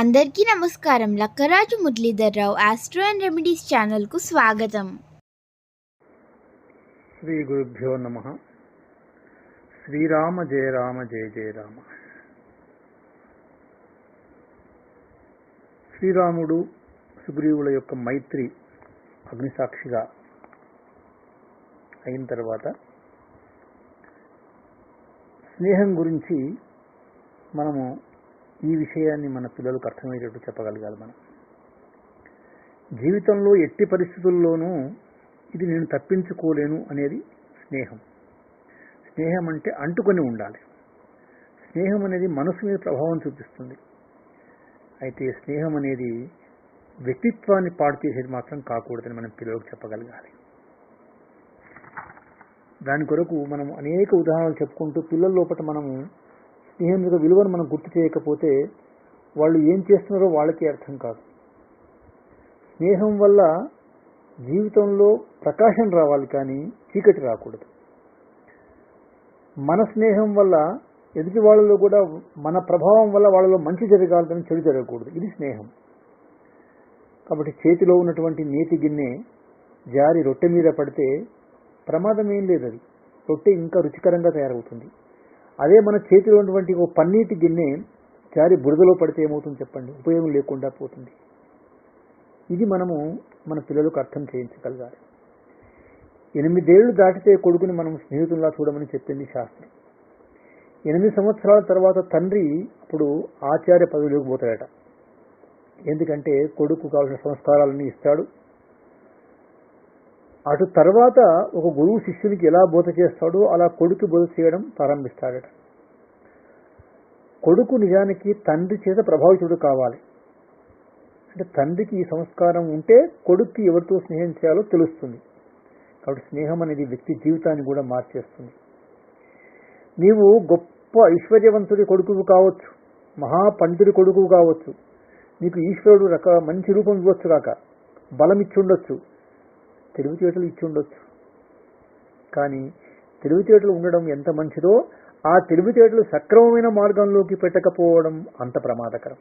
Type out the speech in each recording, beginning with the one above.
అందరికీ నమస్కారం. Lakkaraju Muralidhar Rao astro and remedies ఛానల్కు స్వాగతం. శ్రీ గురుభ్యో నమ. శ్రీరామ జయ రామ జయ జయ రామ. శ్రీరాముడు సుగ్రీవుల యొక్క మైత్రి అగ్నిసాక్షిగా అయిన తర్వాత స్నేహం గురించి మనము ఈ విషయాన్ని మన పిల్లలకు అర్థమయ్యేటట్టు చెప్పగలగాలి మనం. జీవితంలో ఎట్టి పరిస్థితుల్లోనూ ఇది నేను తప్పించుకోలేను అనేది స్నేహం. స్నేహం అంటే అంటుకొని ఉండాలి. స్నేహం అనేది మనసు మీద ప్రభావం చూపిస్తుంది. అయితే స్నేహం అనేది వ్యక్తిత్వాన్ని పాడు చేసేది మాత్రం కాకూడదని మనం పిల్లలకు చెప్పగలగాలి. దాని కొరకు మనం అనేక ఉదాహరణలు చెప్పుకుంటూ పిల్లల లోపల మనము స్నేహం యొక్క విలువను మనం గుర్తు చేయకపోతే వాళ్ళు ఏం చేస్తున్నారో వాళ్ళకి అర్థం కాదు. స్నేహం వల్ల జీవితంలో ప్రకాశం రావాలి కానీ చీకటి రాకూడదు. మన స్నేహం వల్ల ఎదుటి వాళ్ళలో కూడా మన ప్రభావం వల్ల వాళ్ళలో మంచి జరగాలి కానీ చెడు జరగకూడదు. ఇది స్నేహం. కాబట్టి చేతిలో ఉన్నటువంటి నేతి గిన్నె జారి రొట్టె మీద పడితే ప్రమాదం ఏం లేదు అది. రొట్టె ఇంకా రుచికరంగా తయారవుతుంది. అదే మన చేతిలో ఉన్నటువంటి ఓ పన్నీటి గిన్నె జారి బురదలో పడితే ఏమవుతుంది చెప్పండి? ఉపయోగం లేకుండా పోతుంది. ఇది మనము మన పిల్లలకు అర్థం చేయించగలగాలి. ఎనిమిదేళ్ళు దాటితే కొడుకుని మనం స్నేహితుల్లా చూడమని చెప్పింది శాస్త్రం. ఎనిమిది సంవత్సరాల తర్వాత తండ్రి అప్పుడు ఆచార్య పదవిలోకి పోతాడట. ఎందుకంటే కొడుకు కావాల్సిన సంస్కారాలన్నీ ఇస్తాడు. అటు తర్వాత ఒక గురువు శిష్యునికి ఎలా బోధ చేస్తాడో అలా కొడుకు బోధ చేయడం ప్రారంభిస్తాడట. కొడుకు నిజానికి తండ్రి చేత ప్రభావితుడు కావాలి. అంటే తండ్రికి ఈ సంస్కారం ఉంటే కొడుక్కి ఎవరితో స్నేహం చేయాలో తెలుస్తుంది. కాబట్టి స్నేహం అనేది వ్యక్తి జీవితాన్ని కూడా మార్చేస్తుంది. నీవు గొప్ప ఐశ్వర్యవంతుడి కొడుకు కావచ్చు మహాపండితుడి కొడుకు కావచ్చు నీకు ఈశ్వరుడు రక మంచి రూపం ఇవ్వచ్చు కాక బలం తెలివితేటలు ఇచ్చి ఉండొచ్చు. కానీ తెలివితేటలు ఉండడం ఎంత మంచిదో ఆ తెలివితేటలు సక్రమమైన మార్గంలోకి పెట్టకపోవడం అంత ప్రమాదకరం.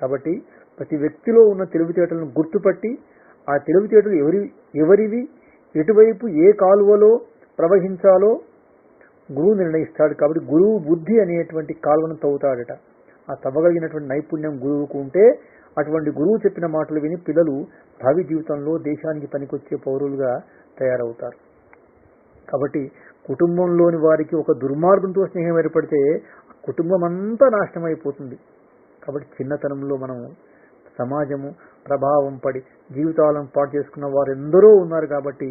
కాబట్టి ప్రతి వ్యక్తిలో ఉన్న తెలివితేటలను గుర్తుపట్టి ఆ తెలివితేటలు ఎవరి ఎవరివి ఎటువైపు ఏ కాలువలో ప్రవహించాలో గురువు నిర్ణయిస్తాడు. కాబట్టి గురువు బుద్ధి అనేటువంటి కాలువను తవ్వుతాడట. ఆ తవ్వగలిగినటువంటి నైపుణ్యం గురువుకు ఉంటే అటువంటి గురువు చెప్పిన మాటలు విని పిల్లలు భావి జీవితంలో దేశానికి పనికొచ్చే పౌరులుగా తయారవుతారు. కాబట్టి కుటుంబంలోని వారికి ఒక దుర్మార్గంతో స్నేహం ఏర్పడితే కుటుంబం అంతా నాశనం అయిపోతుంది కాబట్టి చిన్నతనంలో మనం సమాజము ప్రభావం పడి జీవితాలను పాటు చేసుకున్న వారు ఎందరో ఉన్నారు కాబట్టి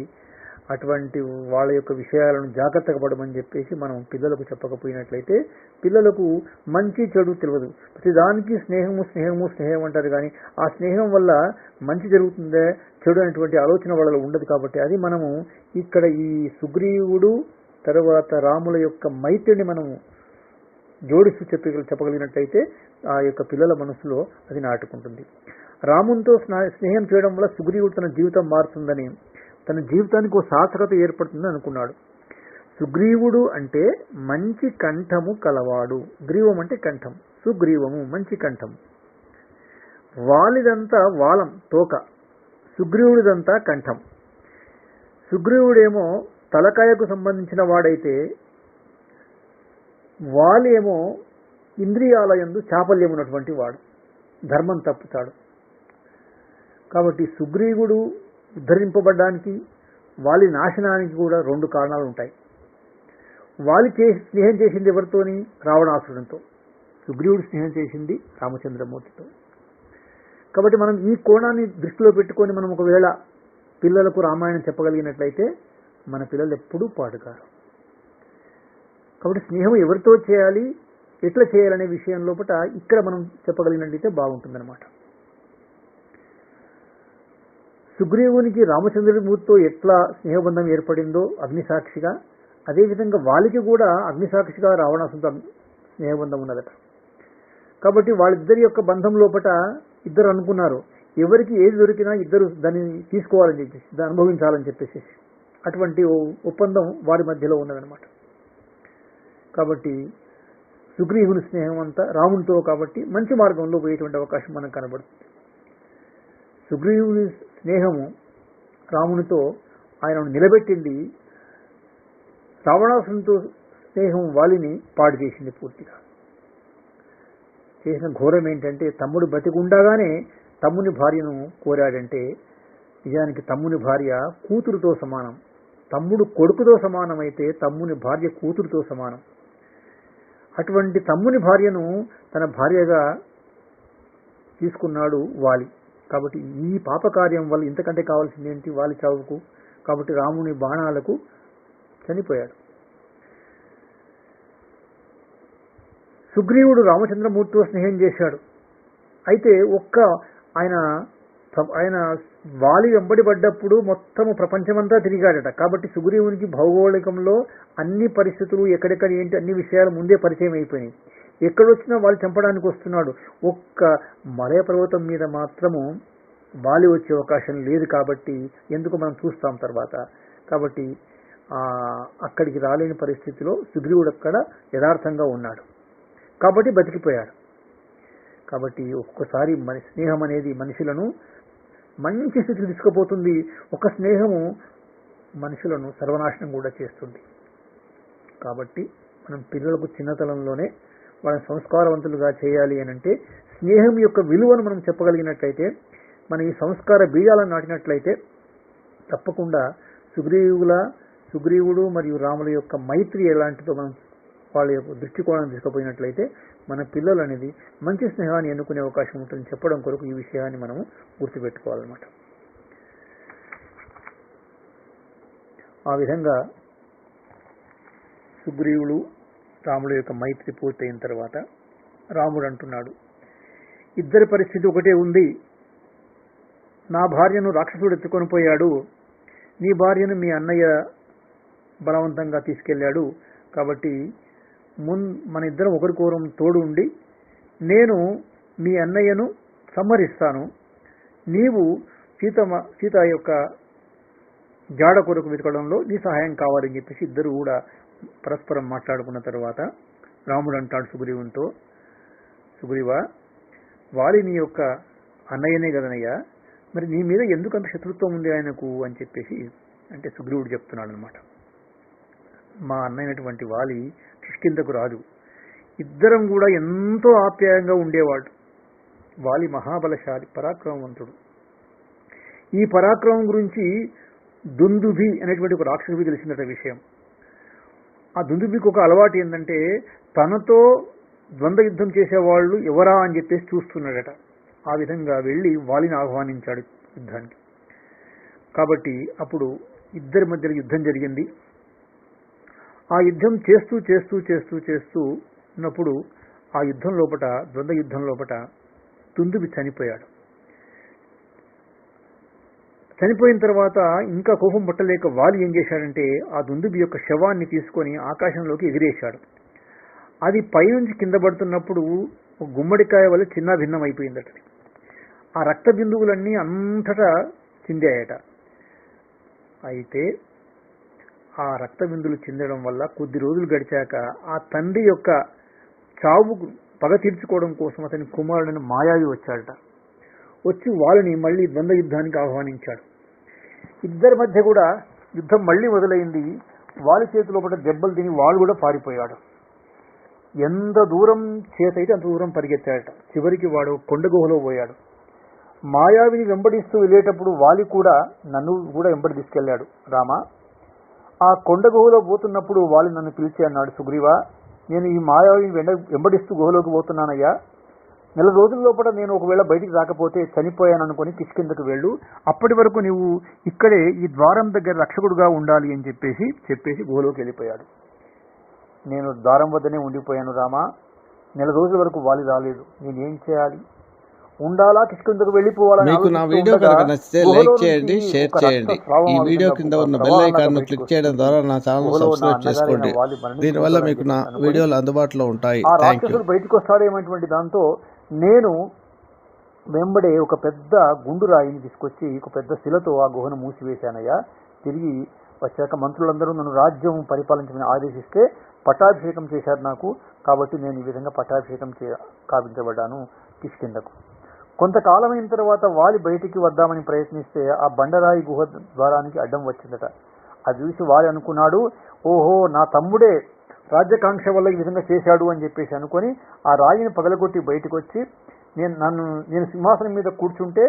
అటువంటి వాళ్ళ యొక్క విషయాలను జాగ్రత్తగా పడమని చెప్పేసి మనం పిల్లలకు చెప్పకపోయినట్లయితే పిల్లలకు మంచి చెడు తెలియదు ప్రతిదానికి స్నేహము స్నేహము స్నేహం అంటారు కానీ ఆ స్నేహం వల్ల మంచి జరుగుతుందే చెడు అనేటువంటి ఆలోచన వాళ్ళలో ఉండదు కాబట్టి అది మనము ఇక్కడ ఈ సుగ్రీవుడు తర్వాత రాముల యొక్క మైత్రిని మనము జోడిస్తూ చెప్ప చెప్పగలిగినట్లయితే ఆ యొక్క పిల్లల మనసులో అది నాటుకుంటుంది. రామునితో స్నేహం చేయడం వల్ల సుగ్రీవుడు తన జీవితం మారుతుందని తన జీవితానికి ఒక సార్థకత ఏర్పడుతుందని అనుకున్నాడు. సుగ్రీవుడు అంటే మంచి కంఠము కలవాడు. గ్రీవం అంటే కంఠం. సుగ్రీవము మంచి కంఠం. వాలిదంతా వాలం తోక. సుగ్రీవుడిదంతా కంఠం. సుగ్రీవుడేమో తలకాయకు సంబంధించిన వాడైతే వాలేమో ఇంద్రియాలయందు చాపల్యం ఉన్నటువంటి వాడు. ధర్మం తప్పుతాడు. కాబట్టి సుగ్రీవుడు ఉద్ధరింపబడ్డానికి వాలి నాశనానికి కూడా రెండు కారణాలు ఉంటాయి వాలి చేసి స్నేహం చేసింది ఎవరితోని? రావణాసురుడితో. సుగ్రీవుడు స్నేహం చేసింది రామచంద్రమూర్తితో. కాబట్టి మనం ఈ కోణాన్ని దృష్టిలో పెట్టుకొని మనం ఒకవేళ పిల్లలకు రామాయణం చెప్పగలిగినట్లయితే మన పిల్లలు ఎప్పుడూ పాడుగారు. కాబట్టి స్నేహం ఎవరితో చేయాలి? ఎట్లా చేయాలనే విషయం లోపల ఇక్కడ మనం చెప్పగలిగినట్లయితే బాగుంటుందన్నమాట. సుగ్రీవునికి రామచంద్రమూర్తితో ఎట్లా స్నేహబంధం ఏర్పడిందో అగ్నిసాక్షిగా అదేవిధంగా వాళ్ళకి కూడా అగ్నిసాక్షిగా రావణాసుతో స్నేహబంధం ఉన్నదట. కాబట్టి వాళ్ళిద్దరి యొక్క బంధం లోపల ఇద్దరు అనుకున్నారు ఎవరికి ఏది దొరికినా ఇద్దరు దాన్ని తీసుకోవాలని చెప్పేసి దాన్ని అనుభవించాలని చెప్పేసి అటువంటి ఒప్పందం వారి మధ్యలో ఉన్నదనమాట కాబట్టి సుగ్రీవుని స్నేహం అంతా రామునితో కాబట్టి మంచి మార్గంలో పోయేటువంటి అవకాశం మనకు కనబడుతుంది. సుగ్రీవుని స్నేహము రామునితో ఆయనను నిలబెట్టింది. రావణాసునితో స్నేహం వాలిని పాడు చేసింది పూర్తిగా. చేసిన ఘోరం ఏంటంటే తమ్ముడు బతికుండగానే తమ్ముని భార్యను కోరాడంటే నిజానికి తమ్ముని భార్య కూతురుతో సమానం. తమ్ముడు కొడుకుతో సమానమైతే తమ్ముని భార్య కూతురుతో సమానం. అటువంటి తమ్ముని భార్యను తన భార్యగా తీసుకున్నాడు వాలి. కాబట్టి ఈ పాపకార్యం వల్ల ఇంతకంటే కావాల్సింది ఏంటి? వాళ్ళ చావుకు కాబట్టి రాముని బాణాలకు చనిపోయాడు. సుగ్రీవుడు రామచంద్రమూర్తితో స్నేహం చేశాడు. అయితే ఒక్క ఆయన ఆయన వాలి వెంబడి పడ్డప్పుడు మొత్తము ప్రపంచమంతా తిరిగాడట. కాబట్టి సుగ్రీవునికి భౌగోళికంలో అన్ని పరిస్థితులు ఎక్కడెక్కడ ఏంటి అన్ని విషయాలు ముందే పరిచయం అయిపోయినాయి. ఎక్కడొచ్చినా వాళ్ళు చంపడానికి వస్తున్నాడు. ఒక్క మలయ పర్వతం మీద మాత్రము వాలి వచ్చే అవకాశం లేదు కాబట్టి ఎందుకు మనం చూస్తాం తర్వాత? కాబట్టి అక్కడికి రాలేని పరిస్థితిలో సుగ్రీవుడు అక్కడ యథార్థంగా ఉన్నాడు. కాబట్టి బతికిపోయాడు. కాబట్టి ఒక్కొక్కసారి మన స్నేహం అనేది మనుషులను మంచి స్థితికి తీసుకుపోతుంది. ఒక స్నేహము మనుషులను సర్వనాశనం కూడా చేస్తుంది. కాబట్టి మనం పిల్లలకు చిన్నతనంలోనే వాళ్ళని సంస్కారవంతులుగా చేయాలి అని అంటే స్నేహం యొక్క విలువను మనం చెప్పగలిగినట్లయితే మన ఈ సంస్కార బీజాలను నాటినట్లయితే తప్పకుండా సుగ్రీవుల సుగ్రీవుడు మరియు రాముల యొక్క మైత్రి ఎలాంటిదో మనం వాళ్ళ యొక్క దృష్టికోణం తీసుకుపోయినట్లయితే మన పిల్లలు అనేది మంచి స్నేహాన్ని ఎన్నుకునే అవకాశం ఉంటుందని చెప్పడం కొరకు ఈ విషయాన్ని మనము గుర్తుపెట్టుకోవాలన్నమాట. ఆ విధంగా సుగ్రీవుడు రాముడు యొక్క మైత్రి పూర్తయిన తర్వాత రాముడు అంటున్నాడు ఇద్దరి పరిస్థితి ఒకటే ఉంది. నా భార్యను రాక్షసుడు ఎత్తుకొని పోయాడు. నీ భార్యను మీ అన్నయ్య బలవంతంగా తీసుకెళ్ళాడు. కాబట్టి మున్ మన ఇద్దరం ఒకరికోరం తోడు ఉండి నేను మీ అన్నయ్యను సంహరిస్తాను. నీవు సీత సీత యొక్క జాడ కొరకు వెతకడంలో నీ సహాయం కావాలని చెప్పేసి ఇద్దరు కూడా పరస్పరం మాట్లాడుకున్న తర్వాత రాముడు అంటాడు సుగ్రీవునితో సుగ్రీవ వాలి నీ యొక్క అన్నయ్యనే కదనయ్యా మరి నీ మీద ఎందుకంత శత్రుత్వం ఉంది ఆయనకు? అని చెప్పేసి అంటే సుగ్రీవుడు చెప్తున్నాడు అనమాట మా అన్నైనటువంటి వాలి కిష్కిందకు రాదు. ఇద్దరం కూడా ఎంతో ఆప్యాయంగా ఉండేవాడు వాలి మహాబలశాలి పరాక్రమవంతుడు. ఈ పరాక్రమం గురించి దుందుభి అనేటువంటి ఒక రాక్షసుడికి తెలిసిందట విషయం. ఆ దుందుబికి ఒక అలవాటు ఏంటంటే తనతో ద్వంద్వ యుద్ధం చేసేవాళ్ళు ఎవరా అని చెప్పేసి చూస్తున్నాడట. ఆ విధంగా వెళ్ళి వాలిని ఆహ్వానించాడు యుద్ధానికి. కాబట్టి అప్పుడు ఇద్దరి మధ్య యుద్ధం జరిగింది. ఆ యుద్ధం చేస్తూ చేస్తూ చేస్తూ చేస్తూ ఉన్నప్పుడు ఆ యుద్ధం లోపట ద్వంద్వ యుద్ధం లోపట తుందుబి చనిపోయాడు. చనిపోయిన తర్వాత ఇంకా కోపం పట్టలేక వాలి ఏం చేశాడంటే ఆ దుందుబి యొక్క శవాన్ని తీసుకొని ఆకాశంలోకి ఎగిరేశాడు. అది పైనుంచి కింద పడుతున్నప్పుడు ఒక గుమ్మడికాయ వల్ల చిన్న భిన్నం అయిపోయిందట ఆ రక్త బిందువులన్నీ అంతటా చిందాయట. అయితే ఆ రక్త బిందులు చెందడం వల్ల కొద్ది రోజులు గడిచాక ఆ తండ్రి యొక్క చావు పగ తీర్చుకోవడం కోసం అతని కుమారుడని మాయావి వచ్చాడట. వచ్చి వాళ్ళని మళ్ళీ ద్వంద్వ యుద్ధానికి ఆహ్వానించాడు. ఇద్దరి మధ్య కూడా యుద్ధం మళ్ళీ మొదలైంది. వాళ్ళ చేతిలో పడ్డ దెబ్బలు తిని వాళ్ళు కూడా పారిపోయాడు. ఎంత దూరం చేతైతే అంత దూరం పరిగెత్తాడట. చివరికి వాడు కొండ గుహలో పోయాడు. మాయావిని వెంబడిస్తూ వెళ్ళేటప్పుడు వాలి కూడా నన్ను కూడా వెంబడి తీసుకెళ్ళాడు రామ ఆ కొండ గుహలో పోతున్నప్పుడు వాళ్ళు నన్ను పిలిచి అన్నాడు సుగ్రీవా. నేను ఈ మాయావిని వెంబడిస్తూ గుహలోకి పోతున్నానయ్యా. నెల రోజుల లోపల నేను ఒకవేళ బయటికి రాకపోతే చనిపోయాను అనుకుని కిష్కిందకు వెళ్ళు. అప్పటి వరకు నువ్వు ఇక్కడే ఈ ద్వారం దగ్గర రక్షకుడుగా ఉండాలి అని చెప్పేసి చెప్పేసి గుహలోకి వెళ్ళిపోయాడు. నేను ద్వారం వద్దనే ఉండిపోయాను రామా. నెల రోజుల వరకు వాలి రాలేదు. నేను ఏం చేయాలి? ఉండాలా? కిష్కిందకు వెళ్ళిపోవాలా మీకు నా వీడియో కనుక నచ్చితే లైక్ చేయండి షేర్ చేయండి. ఈ వీడియో కింద ఉన్న బెల్ ఐకాన్ను క్లిక్ చేయడం ద్వారా నా ఛానల్ సబ్స్క్రైబ్ చేసుకోండి. దీనివల్ల మీకు నా వీడియోలు అందుబాటులో ఉంటాయి. బయటకు వస్తాడేమటువంటి దాంతో నేను వెంబడే ఒక పెద్ద గుండు రాయిని తీసుకొచ్చి ఒక పెద్ద శిలతో ఆ గుహను మూసివేశానయ్యా. తిరిగి వచ్చాక మంత్రులందరూ నన్ను రాజ్యం పరిపాలించమని ఆదేశిస్తే పట్టాభిషేకం చేశారు నాకు. కాబట్టి నేను ఈ విధంగా పట్టాభిషేకం చే కావించబడ్డాను కిష్కిందకు కొంతకాలం అయిన తర్వాత వాలి బయటికి వద్దామని ప్రయత్నిస్తే ఆ బండరాయి గుహ ద్వారానికి అడ్డం వచ్చిందట. అది చూసి వాలి అనుకున్నాడు ఓహో నా తమ్ముడే రాజ్యకాంక్ష వల్ల ఈ విధంగా చేశాడు అని చెప్పేసి అనుకొని ఆ రాయిని పగలగొట్టి బయటకు వచ్చి నేను నన్ను నేను సింహాసనం మీద కూర్చుంటే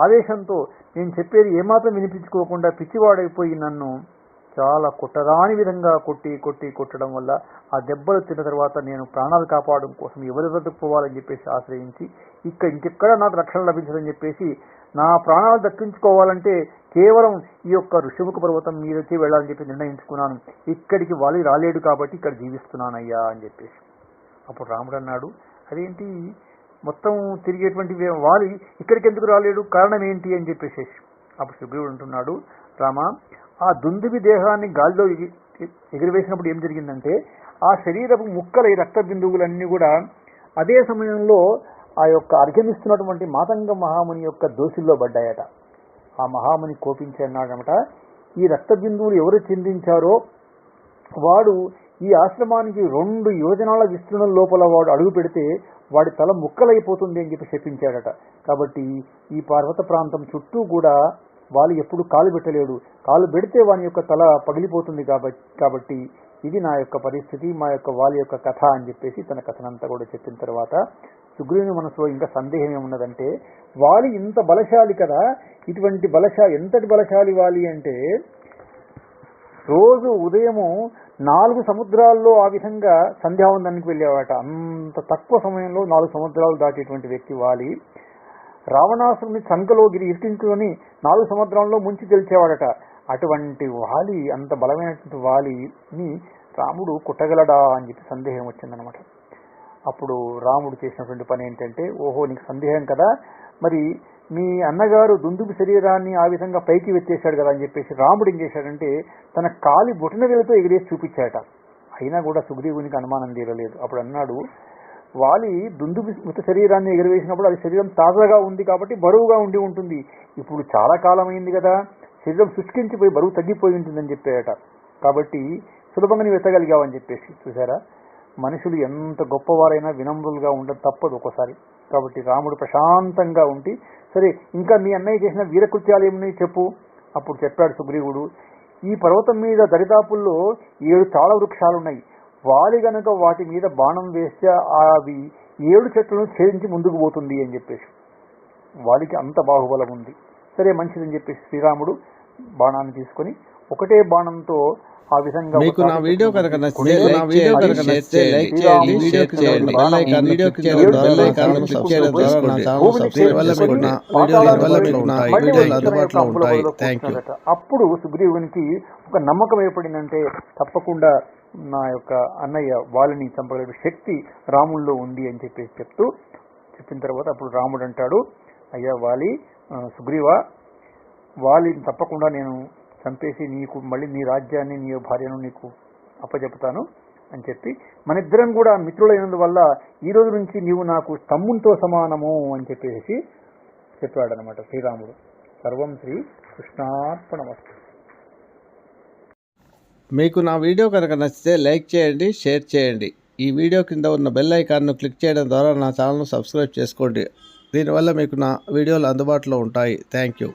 ఆవేశంతో నేను చెప్పేది ఏమాత్రం వినిపించుకోకుండా పిచ్చివాడైపోయి నన్ను చాలా కొట్టరాని విధంగా కొట్టి కొట్టి కొట్టడం వల్ల ఆ దెబ్బలు తిన్న తర్వాత నేను ప్రాణాలు కాపాడడం కోసం ఎవరి వద్దకు పోవాలని చెప్పేసి ఆశ్రయించి ఇక్కడ ఇంకెక్కడ నాకు రక్షణ లభించదని చెప్పేసి నా ప్రాణాలు దక్కించుకోవాలంటే కేవలం ఈ యొక్క ఋషిముఖ పర్వతం మీదకి వెళ్ళాలని చెప్పి నిర్ణయించుకున్నాను. ఇక్కడికి వాలి రాలేడు కాబట్టి ఇక్కడ జీవిస్తున్నానయ్యా అని చెప్పేసి. అప్పుడు రాముడు అన్నాడు అదేంటి? మొత్తం తిరిగేటువంటి వాలి ఇక్కడికి ఎందుకు రాలేడు కారణం ఏంటి? అని చెప్పేసి. అప్పుడు సుగ్రీవుడు అంటున్నాడు రామ ఆ దుందుబి దేహాన్ని గాలిలో ఎగి- ఎగిరివేసినప్పుడు ఏం జరిగిందంటే ఆ శరీరపు ముక్కల ఈ రక్త బిందువులన్నీ కూడా అదే సమయంలో ఆ యొక్క అర్ఘమిస్తున్నటువంటి మాతంగ మహాముని యొక్క దోషుల్లో పడ్డాయట. ఆ మహాముని కోపించన్నాడనమాట ఈ రక్త బిందువులు ఎవరు చిందించారో వాడు ఈ ఆశ్రమానికి రెండు యోజనాల విస్తృణం లోపల వాడు అడుగు పెడితే వాడి తల ముక్కలైపోతుంది అని చెప్పి చెప్పించాడట. కాబట్టి ఈ పర్వత ప్రాంతం చుట్టూ కూడా వాళ్ళు ఎప్పుడు కాలు పెట్టలేడు. కాలు పెడితే వాని యొక్క తల పగిలిపోతుంది కాబట్టి కాబట్టి ఇది నా యొక్క పరిస్థితి మా యొక్క వాళ్ళ యొక్క కథ అని చెప్పేసి తన కథనంతా కూడా చెప్పిన తర్వాత సుగ్రీవుని మనసులో ఇంకా సందేహం ఏమున్నదంటే వాలి ఇంత బలశాలి కదా ఇటువంటి బలశాలి ఎంతటి బలశాలి వాలి అంటే రోజు ఉదయము నాలుగు సముద్రాల్లో ఆ విధంగా సంధ్యావందనానికి వెళ్ళేవాట. అంత తక్కువ సమయంలో నాలుగు సముద్రాలు దాటేటువంటి వ్యక్తి వాలి. రావణాసురుని సంకలో గిరి ఇరికించుకొని నాలుగు సముద్రాల్లో ముంచి తెలిచేవాడట అటువంటి వాలి అంత బలమైనటువంటి వాలిని రాముడు కుట్టగలడా అని చెప్పి సందేహం వచ్చిందనమాట అప్పుడు రాముడు చేసినటువంటి పని ఏంటంటే ఓహో నీకు సందేహం కదా మరి మీ అన్నగారు దుందుబు శరీరాన్ని ఆ విధంగా పైకి వెచ్చేశాడు కదా అని చెప్పేసి రాముడు ఏం చేశాడంటే తన కాలి బొటిన వేలతో ఎగిరేసి చూపించాట అయినా కూడా సుగ్రీవునికి అనుమానం తీరలేదు. అప్పుడు అన్నాడు వాలి దుందుబి మృత శరీరాన్ని ఎగరవేసినప్పుడు అది శరీరం తాజాగా ఉంది కాబట్టి బరువుగా ఉండి ఉంటుంది. ఇప్పుడు చాలా కాలం అయింది కదా శరీరం శుష్కించిపోయి బరువు తగ్గిపోయి ఉంటుందని చెప్పాడట. కాబట్టి సులభంగా నీవు ఎత్తగలిగావని చెప్పేసి. చూసారా మనుషులు ఎంత గొప్పవారైనా వినమ్రులుగా ఉండడం తప్పదు ఒకసారి కాబట్టి రాముడు ప్రశాంతంగా ఉండి సరే ఇంకా మీ అన్నయ్య చేసిన వీరకృత్యాలు ఏమున్నాయి చెప్పు? అప్పుడు చెప్పాడు సుగ్రీవుడు ఈ పర్వతం మీద దరిదాపుల్లో ఏడు తాళ వృక్షాలు ఉన్నాయి వాలి గనక వాటి మీద బాణం వేస్తే అవి ఏడు చెట్లను ఛేదించి ముందుకు పోతుంది అని చెప్పేసి. వాలికి అంత బాహుబలం ఉంది. సరే మంచిదని చెప్పేసి శ్రీరాముడు బాణాన్ని తీసుకొని ఒకటే బాణంతో ఆ విధంగా మీకు నా వీడియో కనుక నచ్చితే నా వీడియో కనుక నచ్చితే లైక్ చేయండి చేసినటువంటి చేయండి బాణం ఈ వీడియో కింద బెల్ ఐకాన్ క్లిక్ చేయడం ద్వారా నా ఛానల్ సబ్స్క్రైబ్ వల్ల మీకు నా వీడియోలు వెళ్ళి ఉంటాయి మళ్ళీ వీడియోలు అందుబాటులో ఉంటాయి. అంబుల థ్యాంక్ యూ కూర్చున్నాడట. అప్పుడు సుగ్రీవునికి ఒక నమ్మకం ఏర్పడిందంటే తప్పకుండా నా యొక్క అన్నయ్య వాళ్ళని చంపగలిగే శక్తి రాముల్లో ఉంది అని చెప్పేసి చెప్తూ చెప్పిన తర్వాత అప్పుడు రాముడు అంటాడు అయ్యా వాలి సుగ్రీవ వాలిని తప్పకుండా నేను చంపేసి నీకు మళ్ళీ నీ రాజ్యాన్ని నీ భార్యను నీకు అప్పచెప్తాను అని చెప్పి మన ఇద్దరం కూడా మిత్రులైనందువల్ల ఈ రోజు నుంచి నీవు నాకు తమ్మునితో సమానము అని చెప్పేసి చెప్పాడనమాట శ్రీరాముడు. సర్వం శ్రీ కృష్ణార్పణమస్తు. మీకు నా వీడియో కనుక నచ్చితే లైక్ చేయండి షేర్ చేయండి. ఈ వీడియో కింద ఉన్న బెల్ ఐకాన్ను క్లిక్ చేయడం ద్వారా నా ఛానల్ను సబ్స్క్రైబ్ చేసుకోండి. దీనివల్ల మీకు నా వీడియోలు అందుబాటులో ఉంటాయి. Thank you.